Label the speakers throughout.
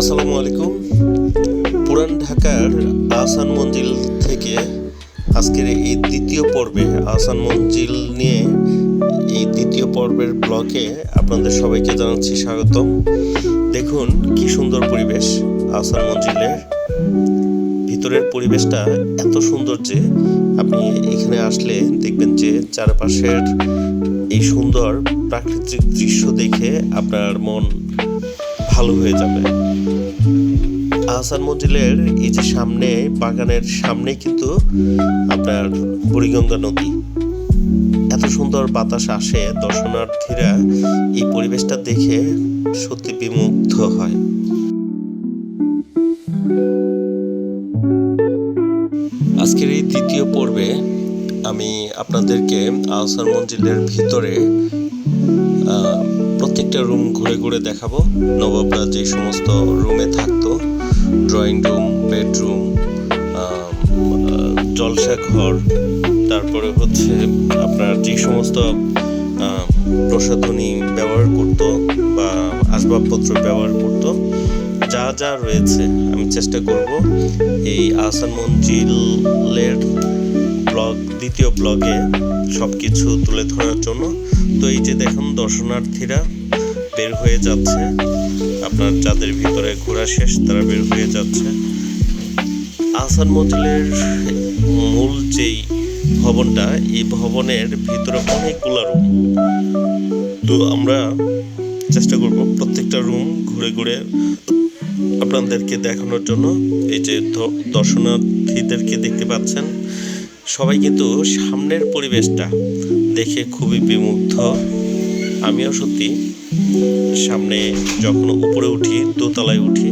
Speaker 1: আসসালামু আলাইকুম। পুরান ঢাকার আহসান মঞ্জিল থেকে আজকের এই দ্বিতীয় পর্বে, আহসান মঞ্জিল নিয়ে এই দ্বিতীয় পর্বের ব্লকে আপনাদের সবাইকে জানাচ্ছি স্বাগতম। দেখুন কি সুন্দর পরিবেশ আহসান মঞ্জিলের। ভিতরের পরিবেশটা এত সুন্দর যে আপনি এখানে আসলে দেখবেন যে চারপাশের এই সুন্দর প্রাকৃতিক দৃশ্য দেখে আপনার মন ভালো হয়ে যাবে। আহসান মঞ্জিলের এই যে সামনে, বাগানের সামনে কিন্তু আপনার বুড়িগঙ্গা নদী। এত সুন্দর বাতাস আসে, দর্শনার্থীরা এই পরিবেশটা দেখে সত্যি বিমুগ্ধ হয়। আজকের এই দ্বিতীয় পর্বে আমি আপনাদেরকে আহসান মঞ্জিলের ভিতরে প্রত্যেকটা রুম ঘুরে ঘুরে দেখাবো। নবাবরা যে সমস্ত রুমে থাকতো ড্রয়িং রুম বেডরুম জলসা ঘর, তারপরে হচ্ছে আপনার যে সমস্ত প্রসাধনী ব্যবহার করত বা আসবাবপত্র ব্যবহার করত, যা যা রয়েছে আমি চেষ্টা করব এই আহসান মঞ্জিলের ব্লগ দ্বিতীয় ব্লগে সব কিছু তুলে ধরার জন্য। তো এই যে দেখুন দর্শনার্থীরা বের হয়ে যাচ্ছে। আপনার যাদের ভিতরে ঘোরা শেষ, তারা বের হয়ে যাচ্ছে। আহসান মঞ্জিলের মূল যেই ভবনটা, এই ভবনের ভিতরে অনেকগুলো রুম। তো আমরা চেষ্টা করব প্রত্যেকটা রুম ঘুরে ঘুরে আপনাদেরকে দেখানোর জন্য। এই যে দর্শনার্থীদেরকে দেখতে পাচ্ছেন। সবাই কিন্তু সামনের পরিবেশটা দেখে খুবই বিমুগ্ধ। আমিও সত্যি সামনে যখন উপরে উঠি, দোতলায় উঠি,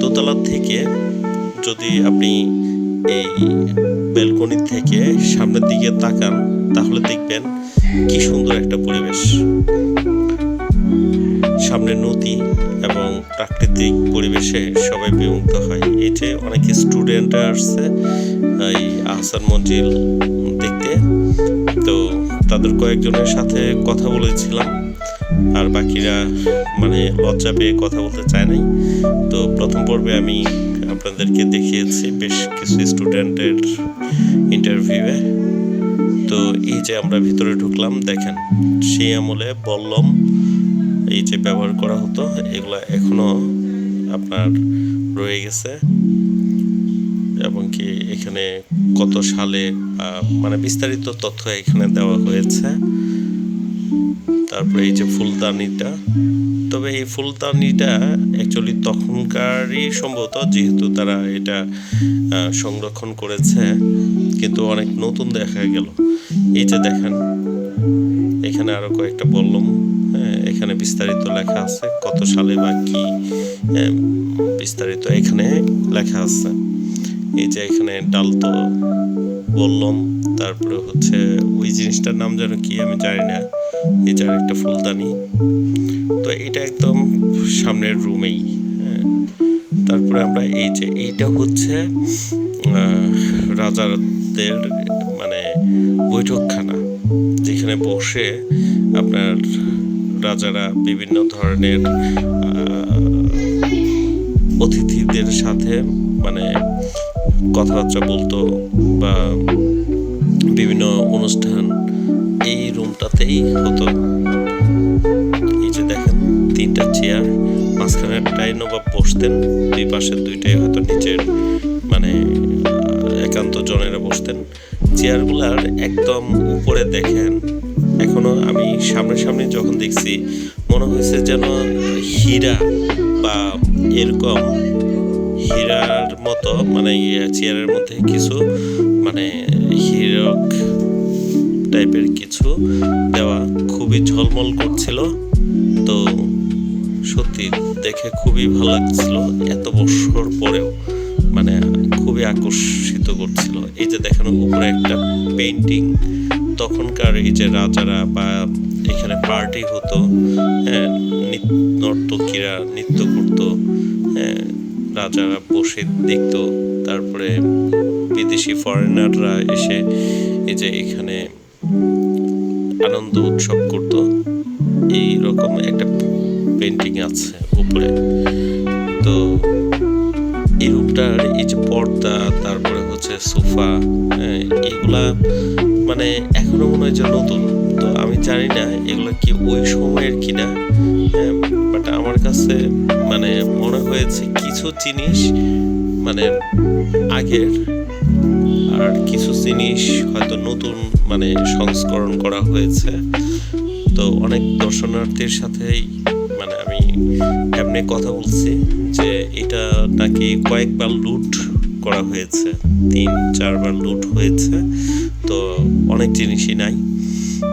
Speaker 1: দোতলা থেকে যদি আপনি এই ব্যালকনি থেকে সামনের দিকে তাকান, তাহলে দেখবেন কি সুন্দর একটা পরিবেশ। সামনে নদী এবং প্রাকৃতিক পরিবেশে সবাই বিমুগ্ধ হয়। এই যে অনেক স্টুডেন্ট আসছে, এই আহসান মঞ্জিল দেখতে। তো তাদের কয়েকজনের সাথে কথা বলেছিলাম। আর বাকিরা মানে লজ্জা পেয়ে কথা বলতে চায় নাই। তো প্রথম পর্বে আমি আপনাদেরকে দেখিয়েছি বেশ কিছু স্টুডেন্টের ইন্টারভিউয়ে তো এই যে আমরা ভিতরে ঢুকলাম, দেখেন, সেই আমলে বললম এই যে ব্যবহার করা হতো, এগুলা এখনও আপনার রয়ে গেছে। এবং কি এখানে কত সালে মানে বিস্তারিত তথ্য এখানে দেওয়া হয়েছে। তারপরে এই যে ফুলদানিটা তবে এই ফুলদানিটা অ্যাকচুয়ালি তখনকারই সম্ভবত যেহেতু তারা এটা সংরক্ষণ করেছে, কিন্তু অনেক নতুন দেখা গেল। এই যে দেখেন, এখানে আরও কয়েকটা বললাম হ্যাঁ এখানে বিস্তারিত লেখা আছে কত সালে বা কি বিস্তারিত এখানে লেখা আছে। এই যে এখানে ডাল তো বললাম, তারপরে হচ্ছে ওই জিনিসটার নাম যেন কি আমি জানি না। যে একটা ফুলদানি। তো এটা একদম সামনের রুমেই হ্যাঁ। তারপরে আমরা এই যে এইটা হচ্ছে রাজাদের মানে বৈঠকখানা, যেখানে বসে আপনার রাজারা বিভিন্ন ধরনের অতিথিদের সাথে মানে কথাবার্তা বলতো বা বিভিন্ন অনুষ্ঠান এই রুমটাতেই হতো। এই যে দেখেন, তিনটা চেয়ার মাঝখানেরটাই নবাব বসতেন, দুই পাশে দুইটাই হয়তো নিচের মানে একান্ত জনেরা বসতেন। চেয়ারগুলার একদম উপরে দেখেন, এখনও আমি সামনে সামনে যখন দেখছি, মনে হয়েছে যেন হীরা বা এরকম হীরার মতো মানে চেয়ারের মধ্যে কিছু মানে হীরক টাইপের কিছু দেওয়া খুবই ঝলমল করছিল। তো সত্যি দেখে খুবই ভালো লাগছিল। এত বছর পরেও মানে খুবই আকর্ষিত করছিল। এই যে দেখানো উপরে একটা পেন্টিং তখনকার এই যে রাজারা বা এখানে পার্টি হতো হ্যাঁ নর্তকীরা নৃত্য করতো হ্যাঁ রাজারা বসে দেখতো, তারপরে বিদেশি ফরেনাররা এসে এই যে এখানে আনন্দ উৎসব করতো। এই রকম একটা পেন্টিং আছে উপরে। তো এই রুমটার এই যে পর্দা তারপরে হচ্ছে সোফা হ্যাঁ, এগুলা মানে এখনও মনে হয় যে নতুন। তো আমি জানি না এগুলো কি ওই সময়ের কিনা বাট আমার কাছে মানে মনে হয়েছে কিছু জিনিস মানে আগের আর কিছু জিনিস হয়তো নতুন মানে সংস্করণ করা হয়েছে। তো অনেক দর্শনার্থীর সাথেই মানে আমি এমনি কথা বলছি যে এটা নাকি কয়েকবার লুট করা হয়েছে, তিন, চারবার লুট হয়েছে। তো অনেক জিনিসই নাই।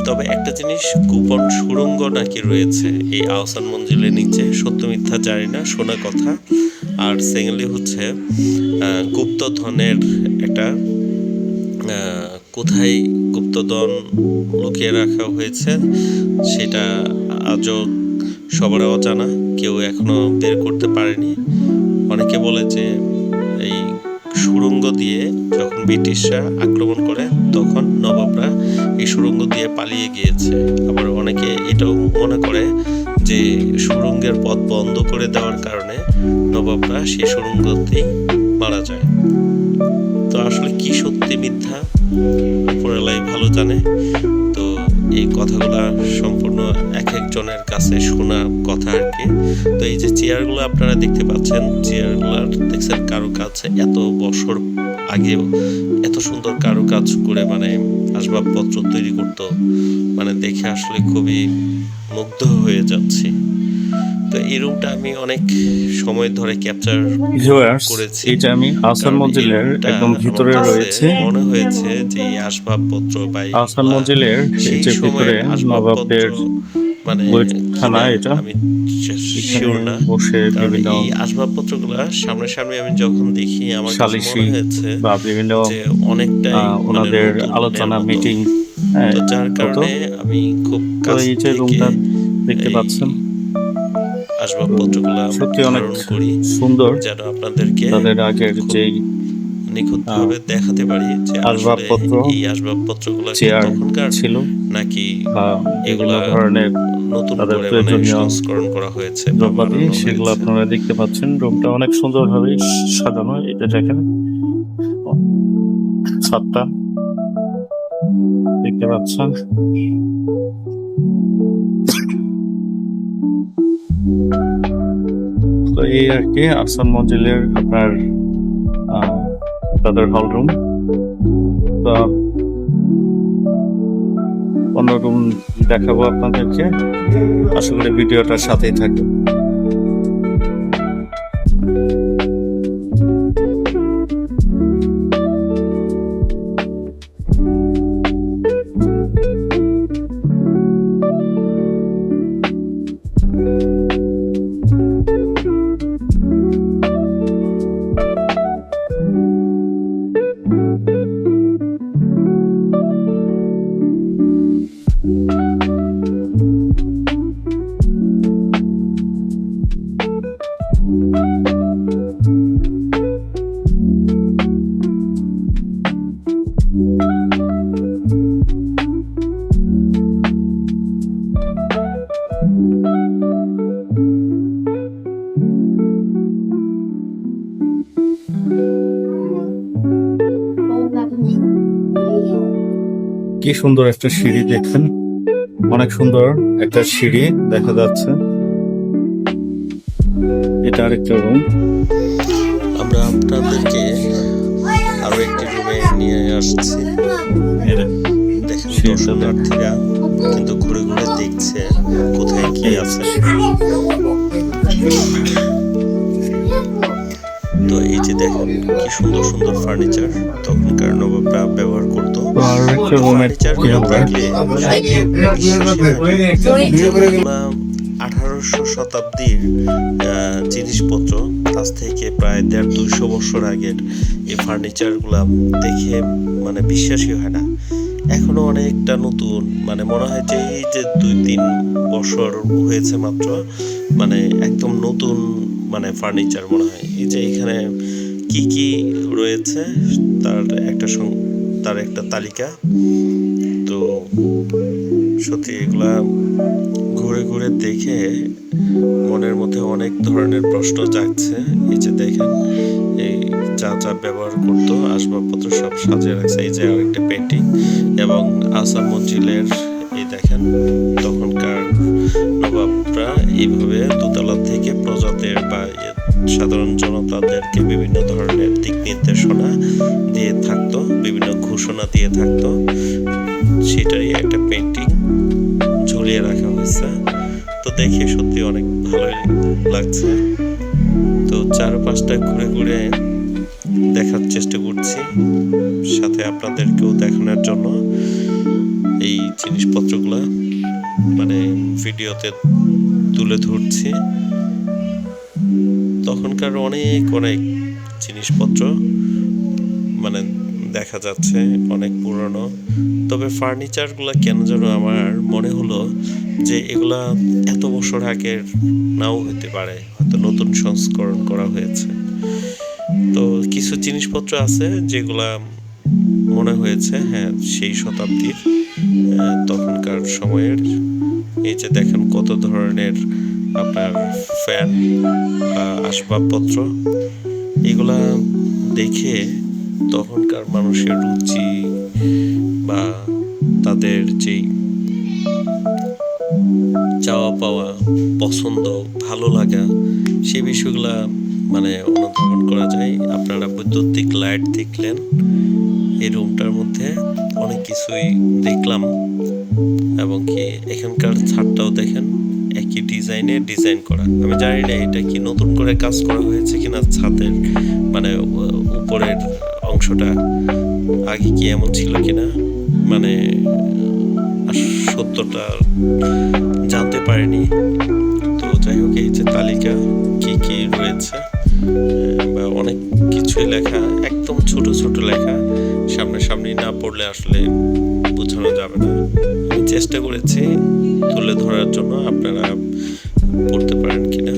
Speaker 1: তবে একটা জিনিস গোপন সুড়ঙ্গ নাকি রয়েছে, এই আহসান মঞ্জিলের নিচে, সত্য মিথ্যা জানি না, শোনা কথা। আর সেকেন্ডলি হচ্ছে গুপ্তধনের একটা কোথায় গুপ্তধন লুকিয়ে রাখা হয়েছে সেটা আজও সবার অজানা। কেউ এখনও বের করতে পারেনি। অনেকে বলে যে এই সুরঙ্গ দিয়ে যখন ব্রিটিশরা আক্রমণ করে, তখন নবাবরা এই সুরঙ্গ দিয়ে পালিয়ে গিয়েছে। আবার অনেকে এটাও মনে করে যে সুরঙ্গের পথ বন্ধ করে দেওয়ার কারণে নবাবরা সেই সুরঙ্গতেই মারা যায়। তো আসলে কি সত্যি মিথ্যা? উপরলাই ভালো জানে। তো এই কথাগুলো সম্পূর্ণ এক একজনের কাছে শোনা কথা আর কি। তো এই যে চেয়ারগুলো আপনারা দেখতে পাচ্ছেন চেয়ারগুলার দেখছেন কারও কাছে এত বছর আগেও এত সুন্দর কারও কাজ করে মানে আসবাবপত্র তৈরি করতো। মানে দেখে আসলে খুবই মুগ্ধ হয়ে যাচ্ছি। তো এই রুমটা আমি অনেক সময় ধরে ক্যাপচার করেছি।
Speaker 2: এটা আমি মঞ্জিলের একদম ভিতরে রয়েছে
Speaker 1: মনে হয়েছে যে এই আসবাবপত্র বা এইগুলা
Speaker 2: মঞ্জিলের যে ভিতরে নবাবদের
Speaker 1: মানে
Speaker 2: এটা।
Speaker 1: আমি শিওর না
Speaker 2: বসে বিভিন্ন
Speaker 1: এই আসবাবপত্রগুলো সামনাসামনি আমি যখন দেখি আমার
Speaker 2: বা বিভিন্ন
Speaker 1: মানে
Speaker 2: ওনাদের আলোচনা মিটিং হ্যাঁ
Speaker 1: তো যার কারণে আমি খুব কাছ থেকে
Speaker 2: দেখতে পাচ্ছেন
Speaker 1: আসবাবপত্রগুলো
Speaker 2: সত্যি অনেক
Speaker 1: করি
Speaker 2: সুন্দর।
Speaker 1: যেন আপনাদেরকে
Speaker 2: তাদের আগের যেই
Speaker 1: নিখুঁতভাবে দেখাতে পারি যে
Speaker 2: আসবাবপত্র,
Speaker 1: এই আসবাবপত্রগুলো তখনকার
Speaker 2: ছিল
Speaker 1: নাকি
Speaker 2: বা
Speaker 1: এগুলা
Speaker 2: ধরনের
Speaker 1: নতুন করে মানে সংস্করণ করা হয়েছে
Speaker 2: দ্রব্যাদি সেগুলো আপনারা দেখতে পাচ্ছেন। রুমটা অনেক সুন্দরভাবে সাজানো এটা দেখেন। ছাদটা। দেখতে পাচ্ছেন? তো এই আর কি আরসান মঞ্জিলের আপনার তাদের হল রুম তো অন্য রুম দেখাবো আপনাদেরকে। আশা করি ভিডিওটার সাথেই থাকবে কি সুন্দর একটা সিঁড়ি দেখেন অনেক সুন্দর একটা সিঁড়ি দেখা যাচ্ছে। এটা আরেকটা রুম
Speaker 1: আমরা আপনাদেরকে আরও একটি রুমে নিয়ে আসছি। দেখেন। দর্শনার্থীরা কিন্তু ঘুরে ঘুরে দেখছে কোথায় কি আছে। দেখেন কি সুন্দর সুন্দর ফার্নিচার তখনকার নবাবরা ব্যবহার করতো। ফার্নিচার আঠারোশো শতাব্দীর জিনিসপত্র আজ থেকে প্রায় দেড় দুইশো বছর আগের এই ফার্নিচারগুলা দেখে মানে বিশ্বাসই হয় না। এখনও অনেকটা নতুন। মানে মনে হয় যে এই যে দুই তিন বছর হয়েছে মাত্র মানে একদম নতুন মানে ফার্নিচার মনে হয়। এই যে এখানে কি কি রয়েছে? তার একটা তার একটা তালিকা। তো সত্যি এগুলা ঘুরে ঘুরে দেখে মনের মধ্যে অনেক ধরনের প্রশ্ন জাগছে। এই যে দেখেন, এই যা যা ব্যবহার করতো, আসবাবপত্র সব সাজিয়ে রাখছে। এই যে আরেকটা পেন্টিং এবং আসাম মঞ্জিলের এই দেখেন, তখনকার নবাবরা এইভাবে দোতলা থেকে প্রজাদের বা সাধারণ জনতাদেরকে বিভিন্ন ধরনের দিক নির্দেশনা দিয়ে থাকতো, বিভিন্ন ঘোষণা দিয়ে থাকতো। সেটারই একটা পেন্টিং ঝুলিয়ে রাখা হয়েছে। তো দেখে সত্যি অনেক ভালোই লাগছে। তো চারপাশটা ঘুরে ঘুরে দেখার চেষ্টা করছি। সাথে আপনাদেরকেও দেখানোর জন্য এই জিনিসপত্রগুলো মানে ভিডিওতে তুলে ধরছি। তখনকার অনেক অনেক জিনিসপত্র মানে দেখা যাচ্ছে, অনেক পুরনো। তবে ফার্নিচারগুলো কেন যেন আমার মনে হলো যে এগুলা এত বছর আগের নাও হতে পারে, হয়তো নতুন সংস্করণ করা হয়েছে। তো কিছু জিনিসপত্র আছে যেগুলা মনে হয়েছে হ্যাঁ সেই শতাব্দীর তখনকার সময়ের। এই যে দেখেন কত ধরনের আপনার ফ্যান বা আসবাবপত্র, এগুলা দেখে তখনকার মানুষের রুচি বা তাদের যেই চাওয়া পাওয়া পছন্দ, ভালো লাগা সেই বিষয়গুলা মানে অনুধাবন করা যায়। আপনারা বৈদ্যুতিক লাইট দেখলেন, এই রুমটার মধ্যে অনেক কিছুই দেখলাম এবং কি এখানকার ছাদটাও দেখেন। একই ডিজাইনে ডিজাইন করা। আমি জানি না এটা কি নতুন করে কাজ করা হয়েছে কিনা ছাদের মানে উপরের অংশটা আগে কি এমন ছিল কিনা মানে সত্যটা জানতে পারিনি। তো যাই হোক, এই যে তালিকা কি কি রয়েছে অনেক কিছুই লেখা, একদম ছোট ছোট লেখা। সামনাসামনি না পড়লে আসলে বোঝানো যাবে না। আমি চেষ্টা করেছি তুলে ধরার জন্য, আপনারা পড়তে পারেন কিনা।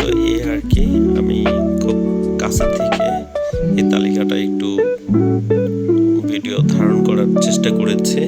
Speaker 1: তো এই আর কি, আমি খুব কাছে থেকে এই তালিকাটা একটু ভিডিও ধারণ করার চেষ্টা করেছি।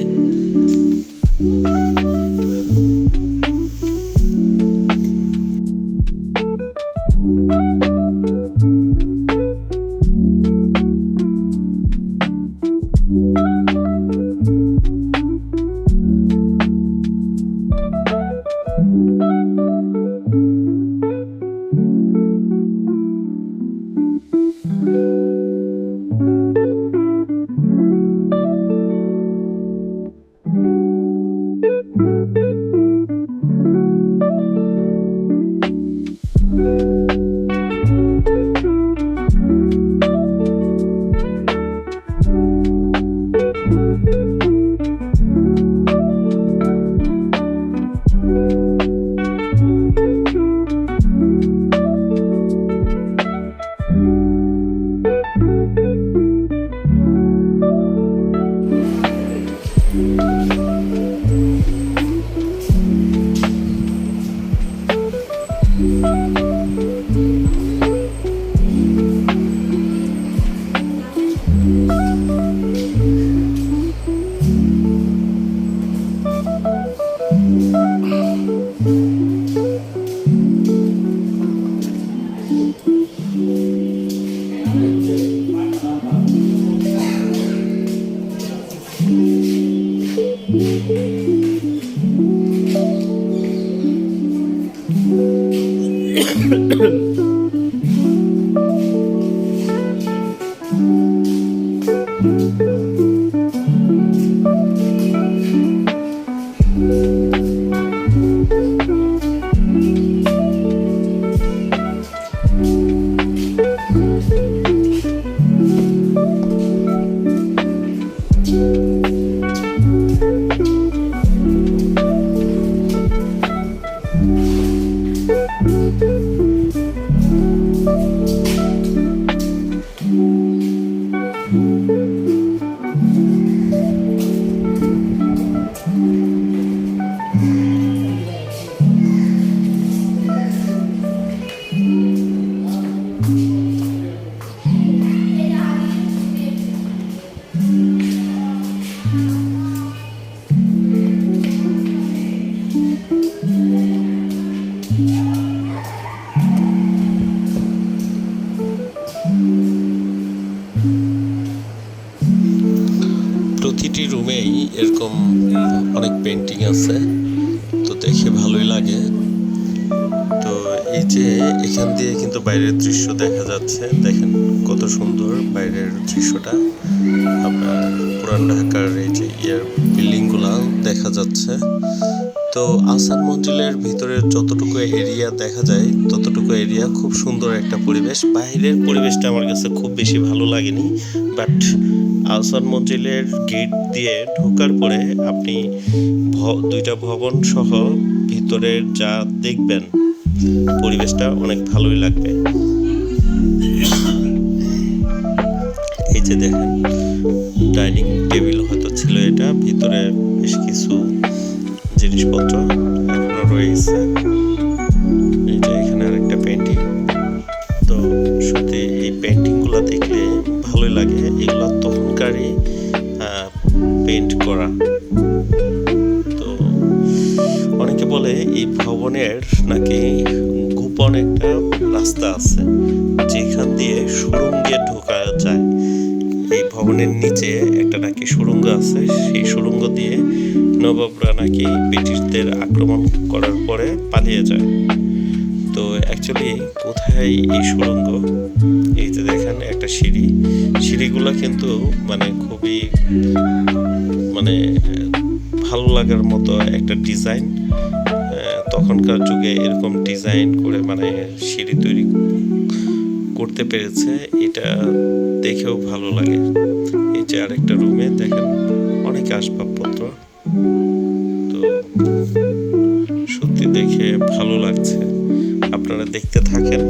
Speaker 1: আছে, তো দেখে ভালোই লাগে। তো এই যে এখান দিয়ে কিন্তু বাইরের দৃশ্য দেখা যাচ্ছে, দেখেন কত সুন্দর বাইরের দৃশ্যটা। আপনার পুরান ঢাকার এই যে ইয়ার বিল্ডিংগুলা দেখা যাচ্ছে। তো আসান মঞ্জিলের ভিতরে যতটুকু এরিয়া দেখা যায়, ততটুকু এরিয়া খুব সুন্দর একটা পরিবেশ। বাইরের পরিবেশটা আমার কাছে খুব বেশি ভালো লাগেনি বাট আসান মঞ্জিলের গেট দিয়ে ঢোকার পরে আপনি দুইটা ভবন সহ ভিতরের যা দেখবেন, পরিবেশটা অনেক ভালোই লাগবে। এই যে দেখেন ডাইনিং টেবিল হয়তো ছিল এটা, ভিতরে বেশ কিছু জিনিসপত্র এখনও রয়েছে যে এখানে আরেকটা পেন্টিং তো সত্যি এই পেন্টিংগুলো দেখলে ভালোই লাগে, এগুলো তখনকারই পেন্ট করা। তো অনেকে বলে এই ভবনের নাকি গোপন একটা রাস্তা আছে, যেখান দিয়ে সুড়ঙ্গে ঢোকা যায়। এই ভবনের নিচে একটা নাকি সুরঙ্গ আছে। সেই সুড়ঙ্গ দিয়ে নবাবরা নাকি ব্রিটিশদের আক্রমণ করার পরে পালিয়ে যায়। তো অ্যাকচুয়ালি কোথায় এই সুড়ঙ্গ? এই যে দেখেন একটা সিঁড়ি। সিঁড়িগুলো কিন্তু মানে খুবই মানে ভালো লাগার মতো একটা ডিজাইন। তখনকার যুগে এরকম ডিজাইন করে মানে সিঁড়ি তৈরি করতে পেরেছে, এটা দেখেও ভালো লাগে। এই যে আরেকটা রুমে দেখেন, অনেক আসবাবপত্র। তো সত্যি দেখে ভালো লাগছে। আপনারা দেখতে থাকেন।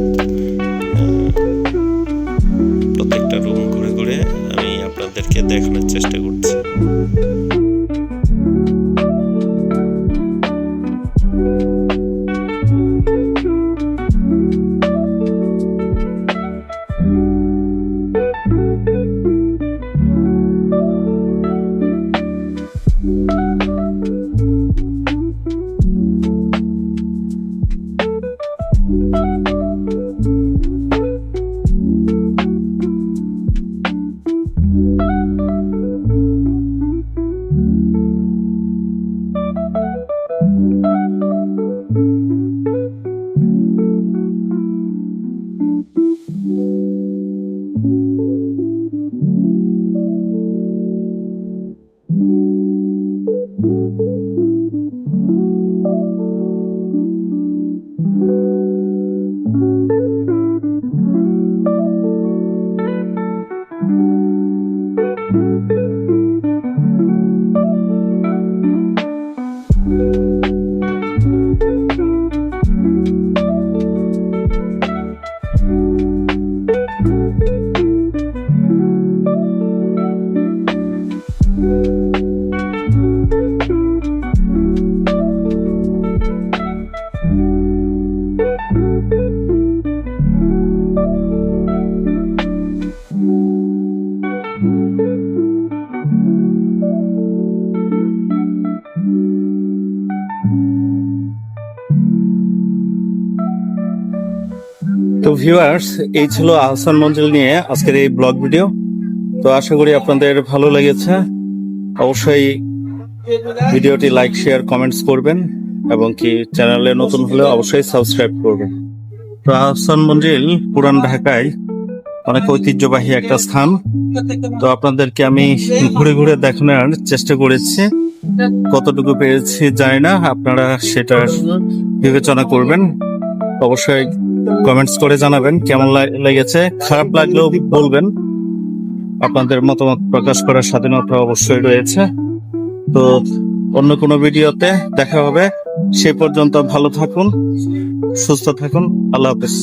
Speaker 1: thank
Speaker 2: you ভিউয়ার্স এই ছিল আহসান মঞ্জিল নিয়ে আজকের এই ব্লগ ভিডিও। তো আশা করি আপনাদের ভালো লেগেছে। অবশ্যই ভিডিওটি লাইক শেয়ার কমেন্টস করবেন এবং কি চ্যানেলে নতুন হলে অবশ্যই সাবস্ক্রাইব করবেন। তো আহসান মঞ্জিল, পুরান ঢাকায় অনেক ঐতিহ্যবাহী একটা স্থান। তো আপনাদেরকে আমি ঘুরে ঘুরে দেখানোর চেষ্টা করেছি। কতটুকু পেরেছি জানি না, আপনারা সেটা বিবেচনা করবেন। অবশ্যই কমেন্টস করে জানাবেন কেমন লেগেছে, খারাপ লাগলেও বলবেন। আপনাদের মতামত প্রকাশ করার স্বাধীনতা অবশ্যই রয়েছে। তো অন্য কোনো ভিডিওতে দেখা হবে। সে পর্যন্ত ভালো থাকুন, সুস্থ থাকুন, আল্লাহ হাফেজ।